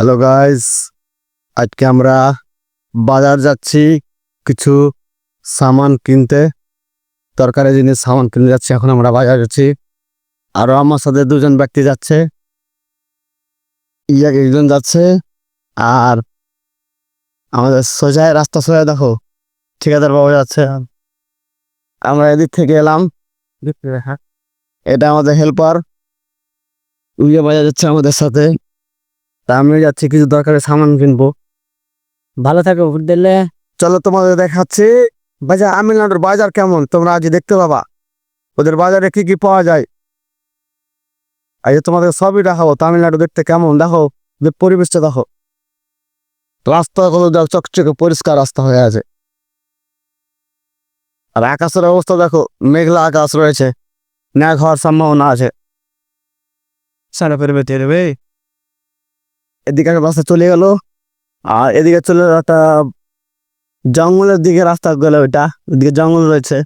Hello guys আজকে আমরা বাজার যাচ্ছি কিছু সামান কিনতে। দরকারি জিনিস, সামান কিনতে যাচ্ছি। এখন আমরা বাজার যাচ্ছি। আরও আমার সাথে দুজন ব্যক্তি যাচ্ছে। ইয়া একজন যাচ্ছে। আর আমাদের সোজায় রাস্তা সোজা দেখো। ঠিকাদার বাবু যাচ্ছে। আমরা এদিক থেকে এলাম। এটা আমাদের হেল্পার উইয়া বাজার যাচ্ছে আমাদের সাথে। তা আমি যাচ্ছি কিছু দরকারি সামান কিনবো। ভালো থাকো ভোট দিলে। চলো তোমাদের দেখাচ্ছি বাজার তামিলনাড়ুর বাজার কেমন? তোমরা আজ দেখতে পাবা। ওদের বাজারে কি কি পাওয়া যায়। আজ তোমাদের সবই দেখাবো তামিলনাড়ু দেখতে কেমন? দেখো যে পরিবেশটা দেখো। রাস্তা কত দেখো চকচকে পরিষ্কার রাস্তা হয়ে আছে। আর আকাশের অবস্থা দেখো মেঘলা আকাশ রয়েছে। ন্যাক হওয়ার সম্ভাবনা আছে। সারা পেরবে তেরবে এদিকে একটা রাস্তা চলে গেল, আর এদিকে চলে একটা জঙ্গলের দিকে রাস্তা গেল ওইটা ওইদিকে জঙ্গল রয়েছে।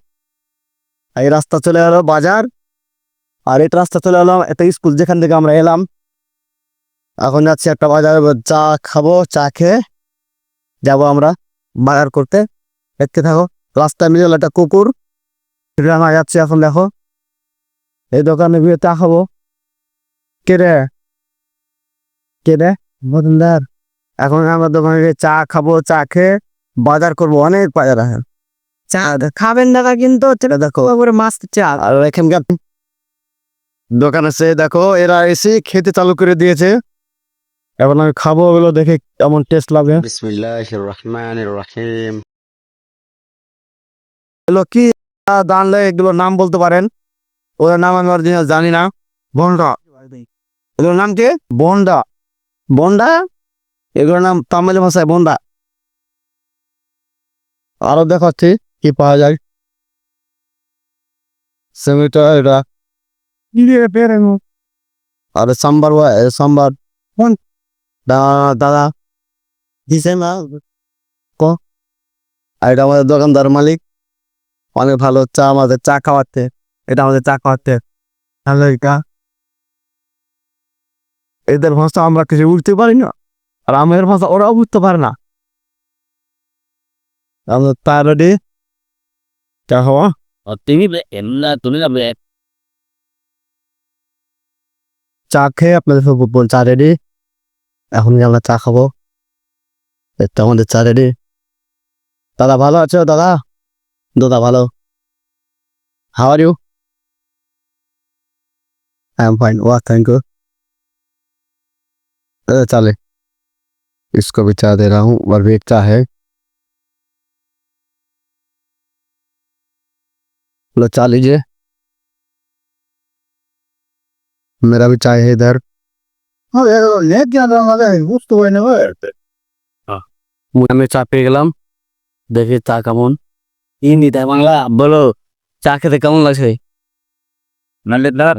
আর এই রাস্তা চলে গেল বাজার, আর এটা রাস্তা চলে গেল একটা স্কুল যেখান থেকে আমরা এলাম। এখন যাচ্ছি একটা বাজার চা খাব, চা খেয়ে যাব আমরা বাজার করতে। দেখতে থাকো রাস্তায় মিলে একটা কুকুর, সেটা যাচ্ছে এখন দেখো। এই দোকানে গিয়ে চা খাব। কে রে? দোকানদার এখন আমরা দোকানে চা খাব চা খেয়ে বাজার করব অনেক বাজার আছে। চা খাবেন দাদা কিন্তু দেখো। মাছ চা। আর এখানকার দোকান আছে দেখো এরা এসে খেতে চালু করে দিয়েছে। এখন আমি খাব ওগুলো দেখে কেমন টেস্ট লাগে। রহিম কি জানলে এগুলো নাম বলতে পারেন? ওদের নাম আমি জানি না। বন্ডা। এগুলোর নাম কি? বন্ডা। বন্ডা এগুলোর নাম তামিল ভাষায় বন্ডা আরও দেখাচ্ছি কি পাওয়া যায়। সেমিটা এটা। আর সাম্বার সাম্বার। দাদা। দিছে না? ক? আর এটা আমাদের দোকানদার মালিক। অনেক ভালো চা আমাদের চা খাওয়াতে। এটা আমাদের চা খাওয়াতে। এটা এদের ভাষা আমরা কিছু বুঝতে পারি না। আর আমের ভাষা ওরাও বুঝতে পারে না। তার রে চা হওয়া। তুমি না তুমি না চা খেয়ে আপনাদের বল চা রেডি এখন আমরা চা খাব। তো আমাদের চা রেডি দাদা ভালো আছো দাদা? দাদা ভালো। How are you I am fine ওয়া থ্যাংক ইউ चले इसको भी चाय दे रहा हूँ और भी एक चाय है लो चाय लीजिए मेरा भी चाय है इधर আমি চা পেয়ে গেলাম দেখি চা কেমন ইনি তাই বাংলা বলো চা খেতে কেমন লাগছে নালে দার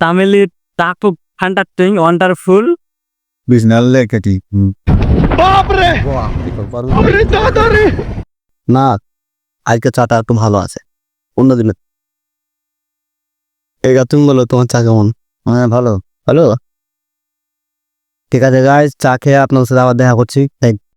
তামিলি তাকু ফ্যান্টাস্টিং ওয়ান্ডারফুল বিজনাল কেটি। বাপরে! না আজকে চাটা একটু ভালো আছে। অন্য দিনে। এগা তুমি বলো তোমার চা কেমন? হ্যাঁ ভালো। ভালো? ঠিক আছে গাইজ চা খেয়ে আপনার সাথে আবার দেখা করছি।